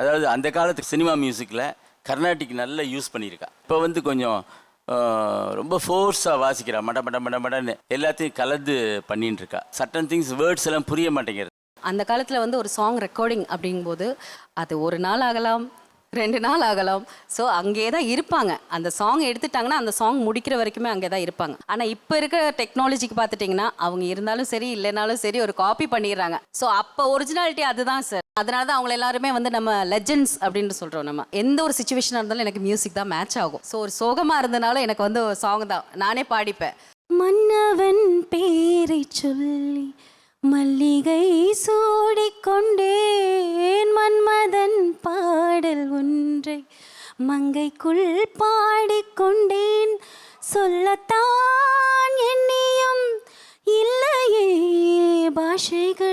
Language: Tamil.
அதாவது அந்த காலத்து சினிமா மியூசிக்கில் கர்நாடிக் நல்லா யூஸ் பண்ணியிருக்கா. இப்போ வந்து கொஞ்சம் ரொம்ப ஃபோர்ஸாக வாசிக்கிறா. மட மட மட மடன்னு எல்லாத்தையும் கலந்து பண்ணின்னு இருக்கா சட்டன் திங்ஸ் வேர்ட்ஸ் எல்லாம் புரிய மாட்டேங்கிறது. அந்த காலத்தில் வந்து ஒரு சாங் ரெக்கார்டிங் அப்படிங்கும்போது அது ஒரு நாள் ஆகலாம் ரெண்டு நாள் ஆகலாம். ஸோ அங்கே தான் இருப்பாங்க. அந்த சாங் எடுத்துட்டாங்கன்னா அந்த சாங் முடிக்கிற வரைக்குமே அங்கே தான் இருப்பாங்க. ஆனால் இப்போ இருக்கிற டெக்னாலஜிக்கு பார்த்துட்டிங்கன்னா அவங்க இருந்தாலும் சரி இல்லைனாலும் சரி ஒரு காப்பி பண்ணிடுறாங்க. ஸோ அப்போ ஒரிஜினாலிட்டி அதுதான் சார் அதனால தான் அவங்கள எல்லாருமே வந்து நம்ம லெஜெண்ட்ஸ் அப்படின்னு சொல்கிறோம் நம்ம. எந்த ஒரு சுச்சுவேஷனாக இருந்தாலும் எனக்கு மியூசிக் தான் மேட்ச் ஆகும். ஸோ ஒரு சோகமாக இருந்தனால எனக்கு வந்து சாங் தான். நானே பாடிப்பேன். மன்னவன் பேரை சொல்லி மல்லிகை சூடிக்கொண்டேன். மன்மதன் பாடல் ஒன்றை மங்கைக்குள் பாடிக்கொண்டேன். சொல்லத்தான் எண்ணியும் இல்லையே பாஷைகள்